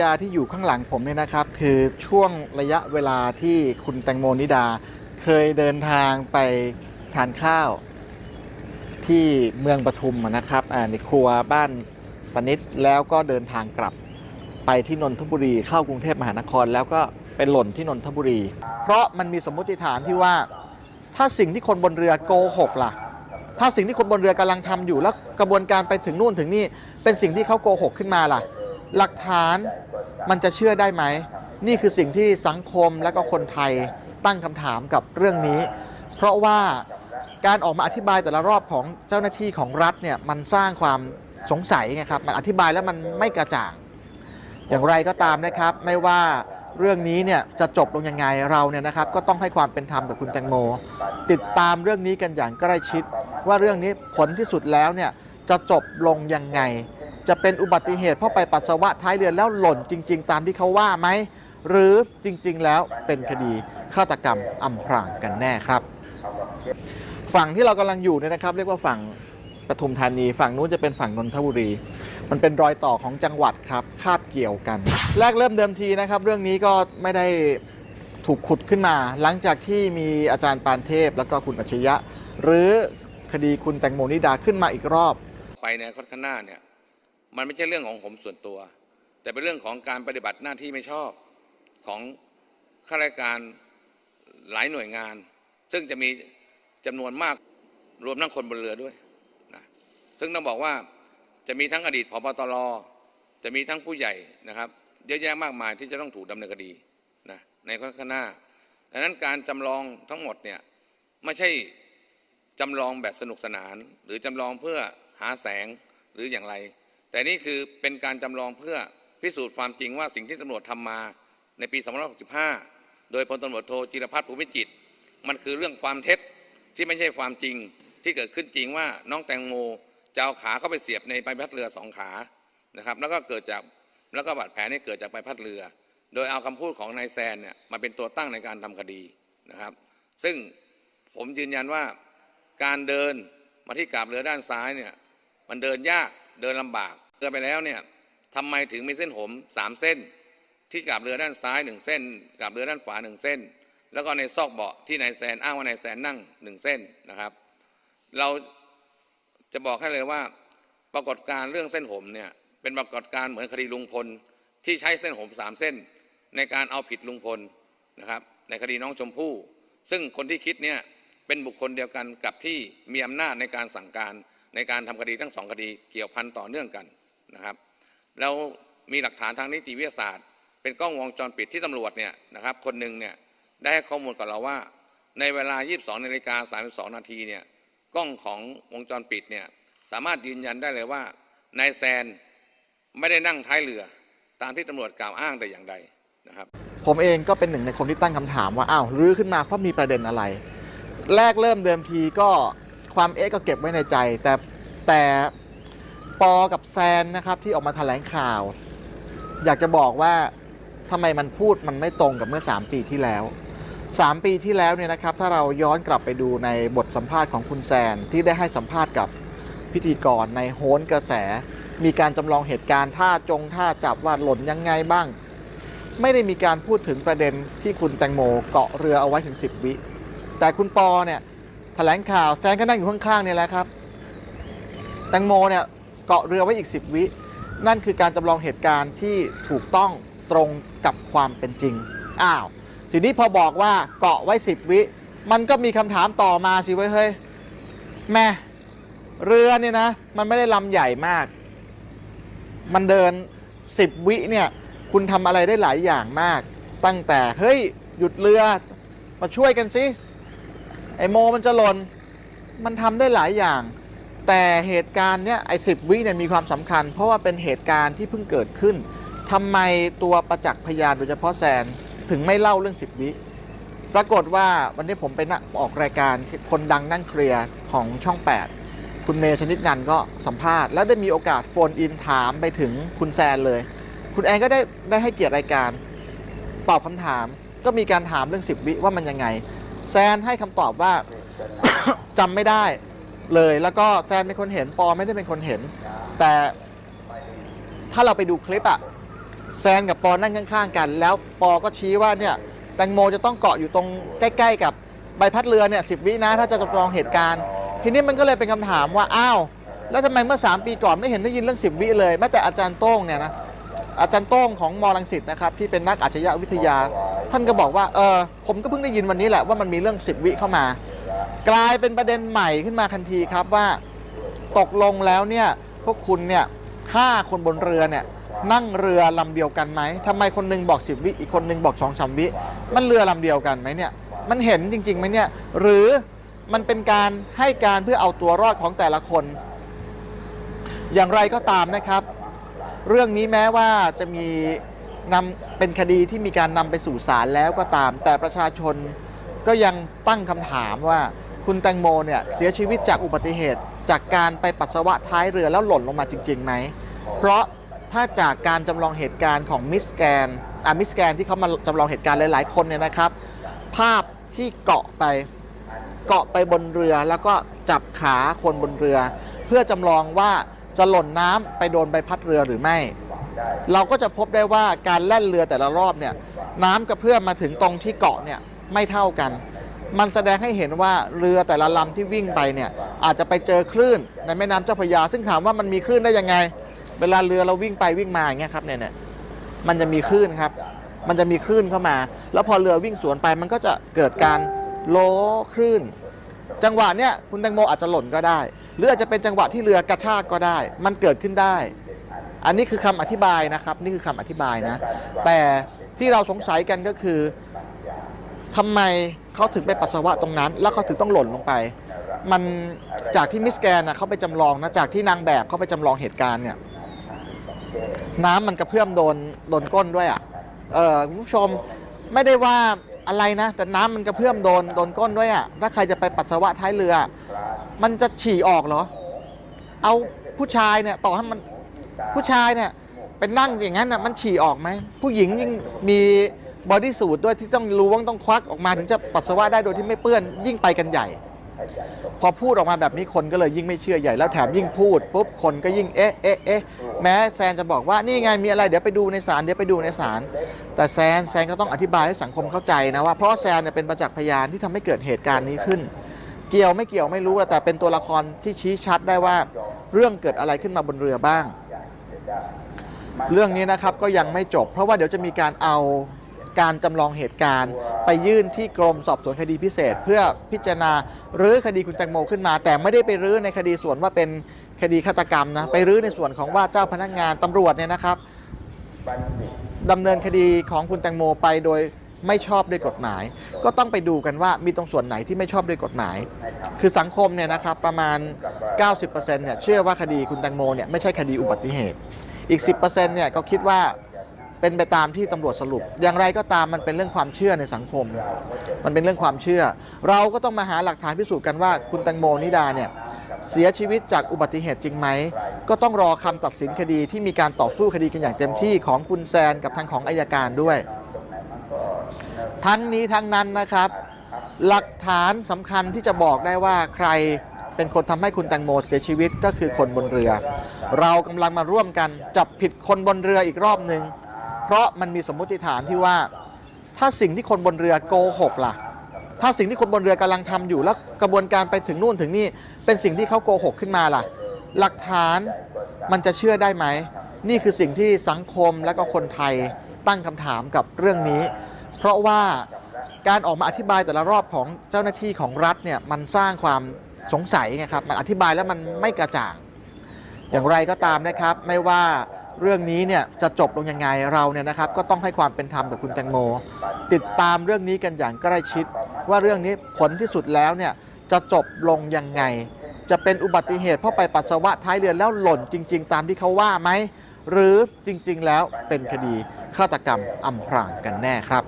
ยาที่อยู่ข้างหลังผมเนี่ยนะครับ คือช่วงระยะเวลาที่คุณแตงโมนิดา เคยเดินทางไปทานข้าว ที่เมืองปทุมนะครับในครัวบ้านปนิดแล้วก็เดินทางกลับไปที่นนทบุรีเข้ากรุงเทพมหานคร แล้วก็เป็นหล่นที่นนทบุรี เพราะมันมีสมมติฐานที่ว่า ถ้าสิ่งที่คนบนเรือโกหกล่ะ ถ้าสิ่งที่คนบนเรือกำลังทำอยู่แล้วกระบวนการไปถึงนู่นถึงนี่เป็นสิ่งที่เขาโกหกขึ้นมาล่ะ หลักฐาน มันจะเชื่อได้ไหม นี่คือสิ่งที่สังคมและก็คนไทยตั้งคำถามกับเรื่องนี้ เพราะว่าการออกมาอธิบายแต่ละรอบของเจ้าหน้าที่ของรัฐเนี่ยมันสร้างความสงสัยไงครับมันอธิบายแล้วมันไม่กระจ่าง อย่างไรก็ตามนะครับ ไม่ว่าเรื่องนี้เนี่ยจะจบลงยังไงเราเนี่ยนะครับ ก็ต้องให้ความเป็นธรรมกับคุณแตงโม ติดตามเรื่องนี้กันอย่างใกล้ชิด ว่าเรื่องนี้ผลที่สุดแล้วเนี่ยจะจบลงยังไง จะเป็นอุบัติเหตุเพราะไปปัสสาวะท้ายเรือแล้วหล่นจริง ๆ ตามที่เขาว่าไหม หรือจริง ๆ แล้วเป็นคดีฆาตกรรมอำพรางกันแน่ครับ ฝั่งที่เรากำลังอยู่เนี่ยนะครับ เรียกว่าฝั่งปทุมธานี ฝั่งนู้นจะเป็นฝั่งนนทบุรี มันเป็นรอยต่อของจังหวัดครับคาบเกี่ยวกัน แรกเริ่มเดิมทีนะครับ เรื่องนี้ก็ไม่ได้ถูกขุดขึ้นมา หลังจากที่มีอาจารย์ปานเทพ แล้วก็คุณอัจฉริยะ หรือคดีคุณแตงโมนิดาขึ้นมาอีกรอบ ไปในคตข้างหน้าเนี่ย มันไม่ใช่เรื่องของผมส่วนตัว แต่เป็นเรื่องของการปฏิบัติหน้าที่ไม่ชอบของข้าราชการหลายหน่วยงาน ซึ่งจะมีจำนวนมากรวมทั้งคนบนเรือด้วยนะซึ่งต้องบอกว่าจะมีทั้งอดีตพบตรจะมีทั้งผู้ใหญ่นะครับ เยอะแยะมากมายที่จะต้องถูกดำเนินคดีนะในข้างหน้าดังนั้นการจำลองทั้งหมดเนี่ยไม่ใช่จำลองแบบสนุกสนาน หรือจำลองเพื่อหาแสงหรืออย่างไร แต่นี่คือเป็นการจำลองเพื่อพิสูจน์ความจริงว่าสิ่งที่ตำรวจทำมาในปี 2565 โดยพลตำรวจโทจิรพัฒน์ภูมิจิต มันคือเรื่องความเท็จที่ไม่ใช่ความจริงที่เกิดขึ้นจริงว่าน้องแตงโมจะเอาขาเข้าไปเสียบในใบพัดเรือสองขานะครับ แล้วก็เกิดจากแล้วก็บาดแผลนี่เกิดจากใบพัดเรือ โดยเอาคำพูดของนายแซนเนี่ยมาเป็นตัวตั้งในการทำคดีนะครับ ซึ่งผมยืนยันว่าการเดินมาที่กาบเรือด้านซ้ายเนี่ยมันเดินยาก เดินลำบากเรือไปแล้วเนี่ยทำไมถึงมีเส้นผมสามเส้น ที่กาบเรือด้านซ้ายหนึ่งเส้นกาบเรือด้านขวาหนึ่งเส้น แล้วก็ในซอกเบาะที่นายแซนอ้างว่านายแซนนั่งหนึ่งเส้นนะครับ เราจะบอกให้เลยว่าปรากฏการเรื่องเส้นผมเนี่ยเป็นปรากฏการเหมือนคดีลุงพล ที่ใช้เส้นผมสามเส้น ในการเอาผิดลุงพลนะครับในคดีน้องชมพู่ ซึ่งคนที่คิดเนี่ยเป็นบุคคลเดียวกันกับที่มีอำนาจในการสั่งการ ในการทำคดีทั้งสองคดีเกี่ยวพันต่อเนื่องกันนะครับ แล้วมีหลักฐานทางนิติวิทยาศาสตร์ เป็นกล้องวงจรปิดที่ตำรวจเนี่ยนะครับ คนหนึ่งเนี่ยได้ให้ข้อมูลกับเราว่า ในเวลา 22นาฬิกา32 นาทีเนี่ยกล้องของวงจรปิดเนี่ยสามารถยืนยันได้เลยว่านายแซนไม่ได้นั่งท้ายเรือ ตามที่ตำรวจกล่าวอ้างแต่อย่างใดนะครับ ผมเองก็เป็นหนึ่งในคนที่ตั้งคำถามว่าอ้าวรื้อขึ้นมาเพราะมีประเด็นอะไร แรกเริ่มเดิมทีก็ ความเอ๊ะก็เก็บไว้ในใจ แต่แต่ปอกับแซนนะครับที่ออกมาแถลงข่าว อยากจะบอกว่าทำไมมันพูดมันไม่ตรงกับเมื่อ 3 ปีที่แล้ว 3 ปีที่แล้วเนี่ยนะครับ ถ้าเราย้อนกลับไปดูในบทสัมภาษณ์ของคุณแซนที่ได้ให้สัมภาษณ์กับพิธีกรในโหนกระแส มีการจำลองเหตุการณ์ท่าจงท่าจับว่าหล่นยังไงบ้าง ไม่ได้มีการพูดถึงประเด็นที่คุณแตงโมเกาะเรือเอาไว้ถึง 10 วิ แต่คุณปอเนี่ย ถลงข่าวแซนก็นั่งอยู่ข้างๆเนี่ยแหละครับ แตงโมเนี่ยเกาะเรือไว้อีก 10 วิ นั่นคือการจำลองเหตุการณ์ที่ถูกต้องตรงกับความเป็นจริง อ้าว ทีนี้พอบอกว่าเกาะไว้ 10 วิ มันก็มีคำถามต่อมาสิเว้ยเฮ้ยแม่เรือเนี่ยนะ มันไม่ได้ลำใหญ่มาก มันเดิน 10 วิเนี่ย คุณทำอะไรได้หลายอย่างมาก ตั้งแต่เฮ้ยหยุดเรือมาช่วยกันสิ ไอโมมันจะหล่นมันทำได้หลายอย่าง แต่เหตุการณ์เนี้ยไอสิวิเนี่ยมีความสำคัญ เพราะว่าเป็นเหตุการณ์ที่เพิ่งเกิดขึ้นทำไมตัวประจักษ์พยานโดยเฉพาะแซนถึงไม่เล่าเรื่องสิบวิปรากฏว่าวันนี้ผมไปนั่งออกรายการคนดังนั่งเคลียร์ของช่อง 8 คุณเมย์ชนิดนันก็สัมภาษณ์ แล้วได้มีโอกาสโฟนอินถามไปถึงคุณแซนเลย คุณแอนก็ได้ได้ให้เกียรติรายการ ตอบคำถาม ก็มีการถามเรื่อง10วิว่ามันยังไง แซนให้คำตอบว่า จำไม่ได้เลย แล้วก็แซนเป็นคนเห็นปอไม่ได้เป็นคนเห็น แต่ถ้าเราไปดูคลิปอะแซนกับปอนั่งข้างๆกัน แล้วปอก็ชี้ว่าเนี่ยแตงโมจะต้องเกาะอยู่ตรงใกล้ ๆ กับใบพัดเรือเนี่ยสิบวินะถ้าจะจำลองเหตุการณ์ ทีนี้มันก็เลยเป็นคำถามว่าอ้าวแล้วทำไมเมื่อ 3 ปีก่อนไม่เห็นได้ยินเรื่อง10วิเลยแม้แต่อาจารย์โต้งเนี่ยนะ อาจารย์โต้งของมอลังสิตนะครับที่เป็นนักอาชญาวิทยา ท่านก็บอกว่าเออผมก็เพิ่งได้ยินวันนี้แหละว่ามันมีเรื่อง10วิเข้ามา กลายเป็นประเด็นใหม่ขึ้นมาทันทีครับว่าตกลงแล้วเนี่ยพวกคุณเนี่ยห้าคนบนเรือเนี่ยนั่งเรือลำเดียวกันไหมทำไมคนหนึงบอก10วิอีกคนหนึงบอก2องสามวิ มันเรือลำเดียวกันไหมเนี่ยมันเห็นจริงๆไหมเนี่ยหรือมันเป็นการให้การเพื่อเอาตัวรอดของแต่ละคน อย่างไรก็ตามนะครับ เรื่องนี้แม้ว่าจะมีนำเป็นคดีที่มีการนำไปสู่ศาลแล้วก็ตาม แต่ประชาชนก็ยังตั้งคำถามว่าคุณแตงโมเนี่ยเสียชีวิตจากอุบัติเหตุ จากการไปปัสสาวะท้ายเรือแล้วหล่นลงมาจริงๆไหม เพราะถ้าจากการจำลองเหตุการณ์ของมิสแกนอ่ามิสแกนที่เขามาจำลองเหตุการณ์หลายๆ คนเนี่ยนะครับ ภาพที่เกาะไปเกาะไปบนเรือแล้วก็จับขาคนบนเรือ เพื่อจำลองว่า จะหล่นน้ำไปโดนใบพัดเรือหรือไม่ เราก็จะพบได้ว่าการแล่นเรือแต่ละรอบเนี่ยน้ำกระเพื่อมมาถึงตรงที่เกาะเนี่ยไม่เท่ากัน มันแสดงให้เห็นว่าเรือแต่ละลำที่วิ่งไปเนี่ยอาจจะไปเจอคลื่นในแม่น้ำเจ้าพระยา ซึ่งถามว่ามันมีคลื่นได้ยังไง เวลาเรือเราวิ่งไปวิ่งมาอย่างเงี้ยครับเนี่ยเนี่ยมันจะมีคลื่นครับ มันจะมีคลื่นเข้ามา แล้วพอเรือวิ่งสวนไปมันก็จะเกิดการโล้คลื่น จังหวะเนี้ยคุณแตงโมอาจจะหล่นก็ได้ห รืออาจจะเป็นจังหวะที่เรือกระชากก็ได้ มันเกิดขึ้นได้ อันนี้คือคำอธิบายนะครับ นี่คือคำอธิบายนะ แต่ที่เราสงสัยกันก็คือทำไมเขาถึงไปปัสสาวะตรงนั้น แล้วเขาถึงต้องหล่นลงไป มันจากที่มิสแกนนะเขาไปจำลองนะจากที่นางแบบเขาไปจำลองเหตุการณ์เนี่ย น้ำมันกระเพื่อมโดนโดนก้นด้วยอะเออคุณผู้ชม ไม่ได้ว่าอะไรนะ แต่น้ำมันกระเพื่อมโดนโดนก้นด้วยอะถ้าใครจะไปปัสสาวะท้ายเรือ มันจะฉี่ออกเหรอ เอาผู้ชายเนี่ย ต่อให้มันผู้ชายเนี่ยเป็นนั่งอย่างนั้นน่ะมันฉี่ออกไหมผู้หญิงยิ่งมีบอดี้สูทด้วยที่ต้องรู้ว่าต้องควักออกมาถึงจะปัสสาวะได้โดยที่ไม่เปื้อนยิ่งไปกันใหญ่ พอพูดออกมาแบบนี้คนก็เลยยิ่งไม่เชื่อใหญ่แล้วแถมยิ่งพูดปุ๊บคนก็ยิ่งเอ๊ะเอ๊ะเอ๊ะแม้แซนจะบอกว่านี่ไงมีอะไรเดี๋ยวไปดูในศาลเดี๋ยวไปดูในศาลแต่แซนแซนก็ต้องอธิบายให้สังคมเข้าใจนะว่าเพราะแซนเนี่ยเป็นประจักษ์พยานที่ทำให้เกิดเหตุการณ์นี้ขึ้น เกี่ยวไม่เกี่ยวไม่รู้แต่เป็นตัวละครที่ชี้ชัดได้ว่า เรื่องเกิดอะไรขึ้นมาบนเรือบ้าง เรื่องนี้นะครับก็ยังไม่จบ เพราะว่าเดี๋ยวจะมีการเอา การจำลองเหตุการณ์ ไปยื่นที่กรมสอบสวนคดีพิเศษ เพื่อพิจารณารื้อคดีคุณแตงโมขึ้นมา แต่ไม่ได้ไปรื้อในคดีส่วนว่าเป็นคดีฆาตกรรมนะไปรื้อในส่วนของว่าเจ้าพนักงานตำรวจเนี่ยนะครับดำเนินคดีของคุณแตงโมไปโดยไม่ชอบด้วยกฎหมาย ก็ต้องไปดูกันว่ามีตรงส่วนไหนที่ไม่ชอบด้วยกฎหมาย คือสังคมเนี่ยนะครับประมาณ 90%เนี่ยเชื่อว่าคดีคุณแตงโมเนี่ยไม่ใช่คดีอุบัติเหตุ อีก 10%เนี่ยก็คิดว่า เป็นไปตามที่ตำรวจสรุป อย่างไรก็ตามมันเป็นเรื่องความเชื่อในสังคม มันเป็นเรื่องความเชื่อ เราก็ต้องมาหาหลักฐานพิสูจน์กันว่าคุณแตงโมนิดาเนี่ยเสียชีวิตจากอุบัติเหตุจริงไหม ก็ต้องรอคำตัดสินคดีที่มีการต่อสู้คดีกันอย่างเต็มที่ของคุณแซนกับทางของอายการด้วย ทั้งนี้ทั้งนั้นนะครับ หลักฐานสำคัญที่จะบอกได้ว่าใครเป็นคนทำให้คุณแตงโมเสียชีวิตก็คือคนบนเรือ เรากำลังมาร่วมกันจับผิดคนบนเรืออีกรอบหนึ่ง เพราะมันมีสมมติฐานที่ว่า ถ้าสิ่งที่คนบนเรือโกหกล่ะ ถ้าสิ่งที่คนบนเรือกำลังทำอยู่แล้วกระบวนการไปถึงนู่นถึงนี่เป็นสิ่งที่เขาโกหกขึ้นมาล่ะ หลักฐานมันจะเชื่อได้ไหม นี่คือสิ่งที่สังคมและก็คนไทยตั้งคำถามกับเรื่องนี้ เพราะว่าการออกมาอธิบายแต่ละรอบของเจ้าหน้าที่ของรัฐเนี่ยมันสร้างความสงสัยไงครับมันอธิบายแล้วมันไม่กระจ่าง อย่างไรก็ตามนะครับ ไม่ว่า เรื่องนี้เนี่ยจะจบลงยังไงเราเนี่ยนะครับก็ต้องให้ความเป็นธรรมกับคุณแตงโม ติดตามเรื่องนี้กันอย่างใกล้ชิด ว่าเรื่องนี้ผลที่สุดแล้วเนี่ยจะจบลงยังไง จะเป็นอุบัติเหตุเพราะไปปัสสาวะท้ายเรือแล้วหล่นจริง ๆ ตามที่เขาว่าไหมหรือจริง ๆ แล้วเป็นคดีฆาตกรรมอำพรางกันแน่ครับ